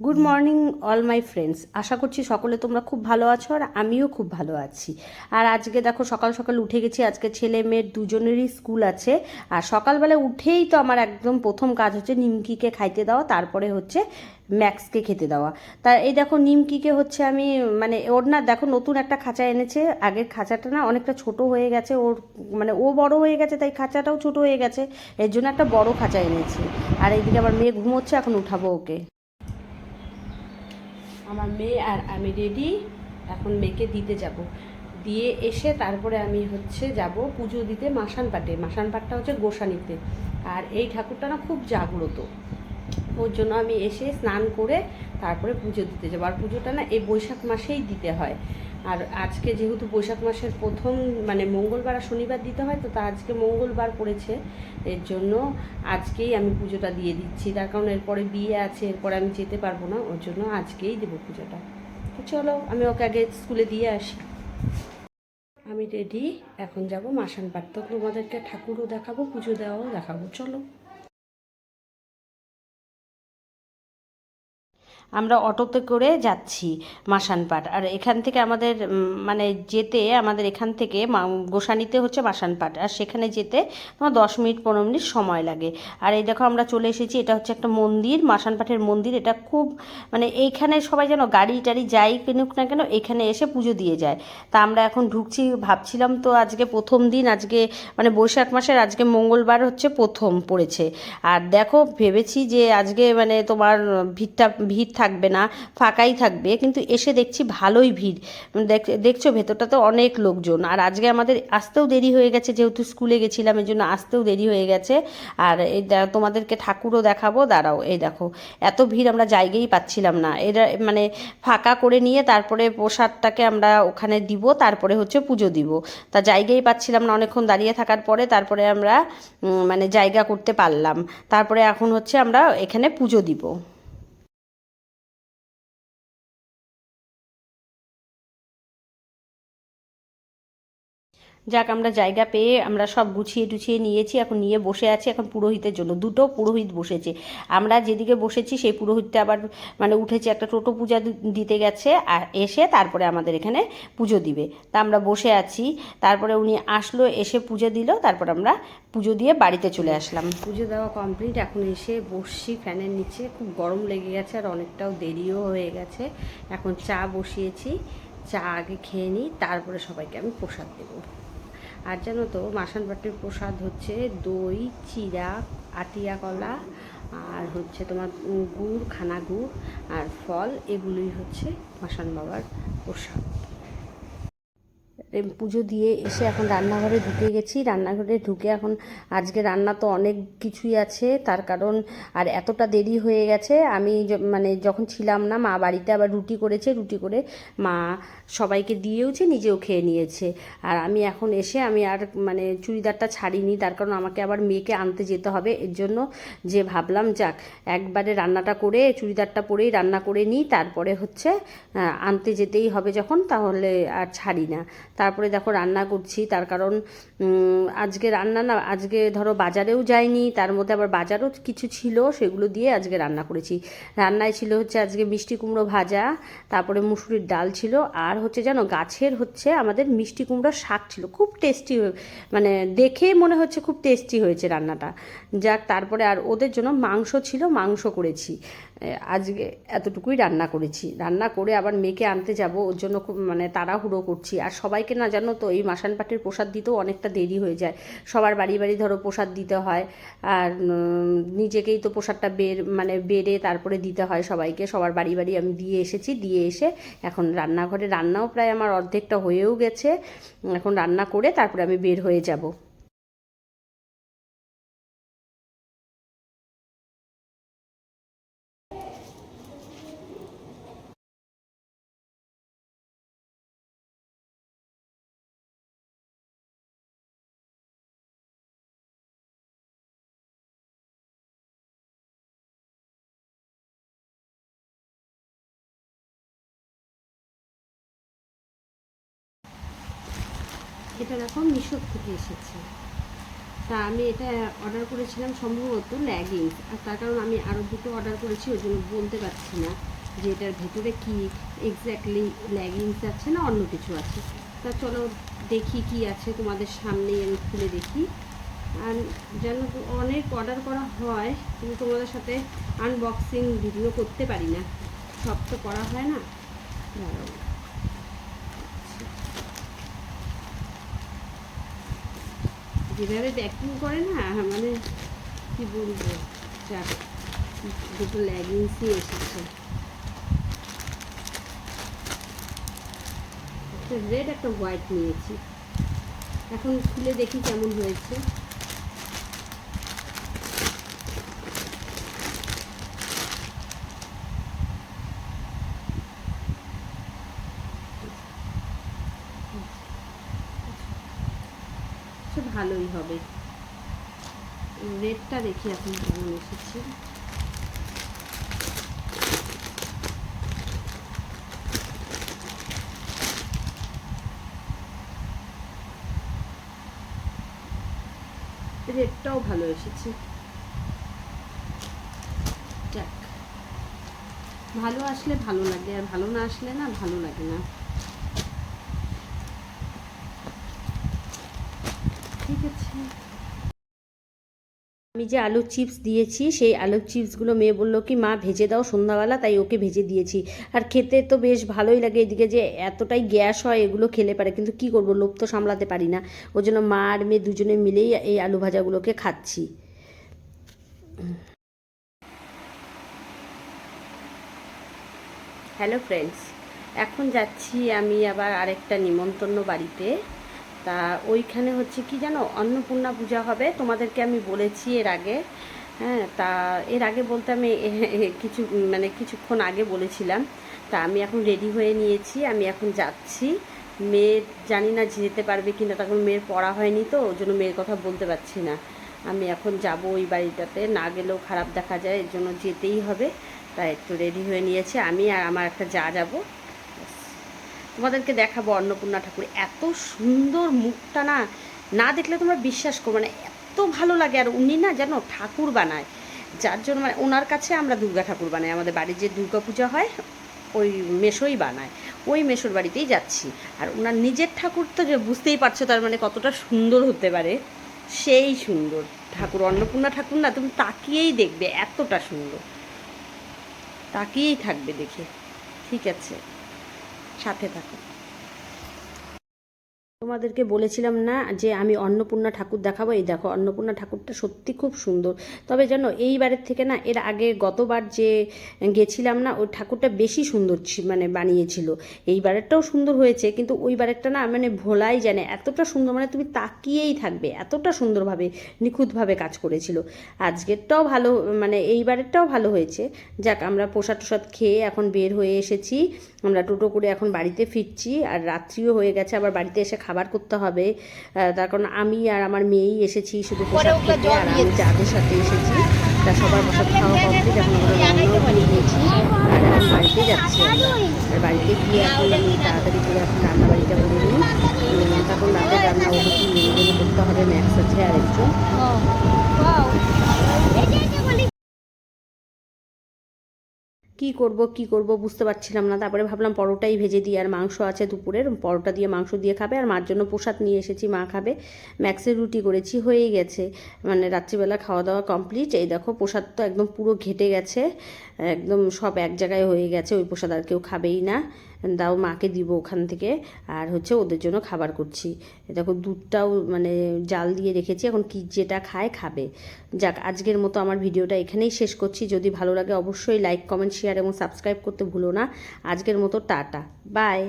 Good morning all my friends আশা করছি সকলে তোমরা খুব ভালো আছো আর আমিও খুব ভালো আছি। আর আজকে দেখো সকাল সকাল উঠে গেছি, আজকে ছেলে মেয়ের দুজনেরই স্কুল আছে। আর সকালবেলা উঠেই তো আমার একদম প্রথম কাজ হচ্ছে নিমকিকে খাইতে দেওয়া, তারপরে হচ্ছে ম্যাক্সকে খেতে দেওয়া। তা এই দেখো নিমকিকে হচ্ছে আমি মানে ওর না দেখো নতুন একটা খাঁচা এনেছে, আগের খাঁচাটা না অনেকটা ছোট হয়ে গেছে, ওর মানে ও বড় হয়ে গেছে, তাই খাঁচাটাও ছোট হয়ে গেছে, এর জন্য একটা বড় খাঁচা এনেছি। আর এইদিকে আবার মেয়ে ঘুমোচ্ছে, এখন উঠাবো ওকে। আমার মেয়ে আর আমি রেডি এখন মেয়েকে দিতে যাব। দিয়ে এসে তারপরে আমি হচ্ছে যাব পুজো দিতে মাসান পাটে মাসান পাটটা হচ্ছে গোসানিতে। আর এই ঠাকুরটা না খুব জাগ্রত। ওর জন্য আমি এসে স্নান করে তারপরে পুজো দিতে যাব। আর পুজোটা না এই বৈশাখ মাসেই দিতে হয়। আর আজকে যেহেতু বৈশাখ মাসের প্রথম মানে মঙ্গলবার আর শনিবার দিতে হয়, তো তা আজকে মঙ্গলবার পড়েছে। এর জন্য আজকেই আমি পুজোটা দিয়ে দিচ্ছি। তার কারণ এরপরে বিয়ে আছে, এরপরে আমি যেতে পারব না, ওর জন্য আজকেই দেবো পুজোটা। তো চলো, আমি ওকে আগে স্কুলে দিয়ে আসি। আমি রেডি এখন যাব মাসান পাট তো তোমাদেরকে ঠাকুরও দেখাবো, পুজো দেওয়াও দেখাবো। চলো। আমরা অটোতে করে যাচ্ছি মাসানপাট আর এখান থেকে আমাদের মানে যেতে আমাদের এখান থেকে গোসানিতে হচ্ছে মাসানপাট আর সেখানে যেতে তোমার দশ মিনিট, পনেরো মিনিট সময় লাগে। আর এই দেখো আমরা চলে এসেছি, এটা হচ্ছে একটা মন্দির মাসানপাটের মন্দির। এটা খুব মানে এইখানে সবাই যেন গাড়ি টাড়ি যাই কিনুক না কেন, এখানে এসে পুজো দিয়ে যায়। তা আমরা এখন ঢুকছি, ভাবছিলাম তো আজকে প্রথম দিন, আজকে মানে বৈশাখ মাসের আজকে মঙ্গলবার হচ্ছে প্রথম পড়েছে। আর দেখো, ভেবেছি যে আজকে মানে তোমার ভিড়টা, ভিড় থাকবে না, ফাঁকাই থাকবে, কিন্তু এসে দেখছি ভালোই ভিড়। দেখ- দেখছ ভেতরটাতে অনেক লোকজন। আর আজকে আমাদের আসতেও দেরি হয়ে গেছে, যেহেতু স্কুলে গেছিলাম, এই জন্য আসতেও দেরি হয়ে গেছে। আর এই তোমাদেরকে ঠাকুরও দেখাবো, দাঁড়াও, এই দেখো, এত ভিড় আমরা জায়গাই পাচ্ছিলাম না। এরা মানে ফাঁকা করে নিয়ে তারপরে প্রসাদটাকে আমরা ওখানে দিব, তারপরে হচ্ছে পুজো দিব। তা জায়গাই পাচ্ছিলাম না, অনেকক্ষণ দাঁড়িয়ে থাকার পরে তারপরে আমরা মানে জায়গা করতে পারলাম। তারপরে এখন হচ্ছে আমরা এখানে পুজো দিব। যাক, আমরা জায়গা পেয়ে আমরা সব গুছিয়ে টুছিয়ে নিয়েছি, এখন নিয়ে বসে আছি এখন পুরোহিতের জন্য। দুটো পুরোহিত বসেছে। আমরা যেদিকে বসেছি সেই পুরোহিতটা আবার মানে উঠেছে একটা টোটো পূজা দিতে গেছে, আর এসে তারপরে আমাদের এখানে পুজো দিবে। তা আমরা বসে আছি। তারপরে উনি আসলো, এসে পুজো দিল, তারপর আমরা পুজো দিয়ে বাড়িতে চলে আসলাম। পুজো দেওয়া কমপ্লিট। এখন এসে বসছি ফ্যানের নিচে। খুব গরম লেগে গেছে আর অনেকটাও দেরিও হয়ে গেছে। এখন চা বসিয়েছি। চা আগে খেয়ে নিই, তারপরে সবাইকে আমি প্রসাদ দেবো। আর জানো তো মাসানবাটির প্রসাদ হচ্ছে দই, চিরা আটিয়া কলা, আর হচ্ছে তোমার গুড় খানা গুড় আর ফল, এগুলোই হচ্ছে মাসান বাবার প্রসাদ। পুজো দিয়ে এসে এখন রান্নাঘরে ঢুকে গেছি। রান্নাঘরে ঢুকে এখন আজকে রান্না তো অনেক কিছুই আছে, তার কারণ আর এতটা দেরি হয়ে গেছে। আমি মানে যখন ছিলাম না, মা বাড়িতে আবার রুটি করেছে, রুটি করে মা সবাইকে দিয়েওছে, নিজেও খেয়ে নিয়েছে। আর আমি এখন এসে আমি আর মানে চুড়িদারটা ছাড়িনি, তার কারণ আমাকে আবার মেয়েকে আনতে যেতে হবে। এর জন্য যে ভাবলাম, যাক, একবারে রান্নাটা করে, চুড়িদারটা পরেই রান্না করে নিই, তারপরে হচ্ছে আনতে যেতেই হবে যখন, তাহলে আর ছাড়ি না। তারপরে দেখো রান্না করছি, তার কারণ আজকে রান্না না, আজকে ধরো বাজারেও যাইনি, তার মধ্যে আবার বাজারও কিছু ছিল, সেগুলো দিয়ে আজকে রান্না করেছি। রান্নায় ছিল হচ্ছে আজকে মিষ্টি কুমড়ো ভাজা, তারপরে মুসুরির ডাল ছিল, আর হচ্ছে জানো গাছের হচ্ছে আমাদের মিষ্টি কুমড়োর শাক ছিল, খুব টেস্টি মানে দেখে মনে হচ্ছে খুব টেস্টি হয়েছে রান্নাটা। যাক, তারপরে আর ওদের জন্য মাংস ছিল, মাংস করেছি। আজকে এতটুকুই রান্না করেছি। রান্না করে আবার মেয়েকে আনতে যাব, ওর জন্য খুব মানে তাড়াহুড়ো করছি, আর সবাইকে না জানো তো, এই মাসান পাটির প্রসাদ দিতেও অনেকটা দেরি হয়ে যায়। সবার বাড়ি বাড়ি ধরো প্রসাদ দিতে হয়। আর নিজেকেই তো প্রসাদটা বের মানে বেড়ে তারপরে দিতে হয় সবাইকে। সবার বাড়ি বাড়ি আমি দিয়ে এসেছি, দিয়ে এসে এখন রান্নাঘরে রান্নাও প্রায় আমার অর্ধেকটা হয়েও গেছে। এখন রান্না করে তারপরে আমি বের হয়ে যাব। এটা দেখো মিশোর থেকে এসেছে। তা আমি এটা অর্ডার করেছিলাম সম্ভবত ল্যাগিংস আর তার কারণ আমি আরও দুটো অর্ডার করেছি, ওই জন্য বলতে পারছি না যে এটার ভেতরে কি এক্স্যাক্টলি ল্যাগিংস আছে না অন্য কিছু আছে। তা চলো দেখি কি আছে তোমাদের সামনেই আমি খুলে দেখি। আর যেন অনেক অর্ডার করা হয়, কিন্তু তোমাদের সাথে আনবক্সিং ভিডিও করতে পারি না। সব তো করা হয় না। যেভাবে প্যাকিং করে না মানে কি বলব? যা দুটো লেগিংসই এসেছে। একটা রেড একটা হোয়াইট নিয়েছি। এখন খুলে দেখি কেমন হয়েছে। ভালোই হবে। রেডটা দেখি এখন কেমন এসেছে। রেডটাও ভালো এসেছে। যাক, ভালো আসলে ভালো লাগে, আর ভালো না আসলে না ভালো লাগে না। ঠিক আছে। আমি যে আলুর চিপস দিয়েছি, সেই আলুর চিপসগুলো মেয়ে বলল কি, মা, ভেজে দাও সন্ধ্যাবেলা তাই ওকে ভেজে দিয়েছি। আর খেতে তো বেশ ভালোই লাগে এদিকে যে এতটাই গ্যাস হয়, এগুলো খেলে পারে। কিন্তু কি করব, লোভ তো সামলাতে পারি না। ওই জন্য মা আর মেয়ে দুজনে মিলেই এই আলু ভাজাগুলোকে খাচ্ছি। হ্যালো ফ্রেন্ডস, এখন যাচ্ছি আমি আবার আরেকটা নিমন্ত্রণ বাড়িতে। তা ওইখানে হচ্ছে কি জানো? অন্নপূর্ণা পূজা হবে। তোমাদেরকে আমি বলেছি এর আগে। হ্যাঁ তা এর আগে বলতে আমি কিছু মানে কিছুক্ষণ আগে বলেছিলাম। তা আমি এখন রেডি হয়ে নিয়েছি। আমি এখন যাচ্ছি। মেয়ের, জানি না যেতে পারবে কিনা তখন মেয়ের পড়া হয়নি তো, ওই জন্য মেয়ের কথা বলতে পারছি না। আমি এখন যাব ওই বাড়িটাতে। না গেলেও খারাপ দেখা যায়, এর জন্য যেতেই হবে। তাই একটু রেডি হয়ে নিয়েছে। আমি আর আমার একটা যা যাব। তোমাদেরকে দেখাবো অন্নপূর্ণা ঠাকুর এত সুন্দর মুখটা না না দেখলে তোমরা বিশ্বাস করবে না, এত ভালো লাগে। আর উনি না যেন ঠাকুর বানায়। যার জন্য মানে ওনার কাছে আমরা দুর্গা ঠাকুর বানাই। আমাদের বাড়ির যে দুর্গা পূজা হয়, ওই মেশোই বানায়। ওই মেশোর বাড়িতেই যাচ্ছি। আর ওনার নিজের ঠাকুর তো যে বুঝতেই পারছ তার মানে কতটা সুন্দর হতে পারে, সেই সুন্দর। ঠাকুর, অন্নপূর্ণা ঠাকুর না, তুমি তাকিয়েই দেখবে, এতটা সুন্দর। তাকিয়েই থাকবে দেখে। ঠিক আছে। সাথে থাকো তোমাদেরকে বলেছিলাম না যে আমি অন্নপূর্ণা ঠাকুর দেখাবো? এই দেখো, অন্নপূর্ণা ঠাকুরটা সত্যি খুব সুন্দর। তবে জানো এইবারের থেকে না, এর আগে গতবার যে গেছিলাম না, ওই ঠাকুরটা বেশি সুন্দর মানে বানিয়েছিল। এইবারেরটাও সুন্দর হয়েছে, কিন্তু ওইবারেরটা না মানে ভোলাই জানে, এতটা সুন্দর মানে তুমি তাকিয়েই থাকবে, এতটা সুন্দরভাবে, নিখুঁতভাবে কাজ করেছিল। আজকেরটাও ভালো মানে এইবারেরটাও ভালো হয়েছে। যাক, আমরা প্রসাদ টোসাদ খেয়ে এখন বের হয়ে এসেছি। আমরা টোটো করে এখন বাড়িতে ফিরছি, আর রাত্রিও হয়ে গেছে, আবার বাড়িতে এসে খাবার করতে হবে তার কারণ আমি আর আমার মেয়েই এসেছি শুধু প্রসাদ খেতে আর আমি যাদের সাথে এসেছি তা সবার প্রসাদ খাওয়া কমপ্লিট এখন আমরা রান্নাও করে নিয়েছি আর এখন বাড়িতে যাচ্ছি আর বাড়িতে গিয়ে এখন আমি তাড়াতাড়ি করে এখন রান্না বাড়িটা করে নিই তখন রাতের রান্না মেয়ে করতে হবে ম্যাক্স আছে আর একজন কি করব কি করব বুঝতে পারছিলাম না। তারপরে ভাবলাম পরোটাই ভেজে দিই, আর মাংস আছে দুপুরের, পরোটা দিয়ে মাংস দিয়ে খাবে, আর মার জন্য প্রসাদ নিয়ে এসেছি, মা খাবে। ম্যাক্সের রুটি করেছি, হয়ে গেছে। মানে রাত্রিবেলা খাওয়া দাওয়া কমপ্লিট এই দেখো, প্রসাদ তো একদম পুরো ঘেটে গেছে। একদম সব এক জায়গায় হয়ে গেছে, ওই প্রসাদ আর কেউ খাবেই না। দাও মাকে দিব ওখান থেকে, আর হচ্ছে ওদের জন্য খাবার করছি। দেখো দুধটাও মানে জাল দিয়ে রেখেছি, এখন কি যেটা খায় খাবে। যাক, আজকের মতো আমার ভিডিওটা এখানেই শেষ করছি। যদি ভালো লাগে অবশ্যই লাইক কমেন্ট শেয়ার এবং সাবস্ক্রাইব করতে ভুলো না। আজকের মতো টাটা বাই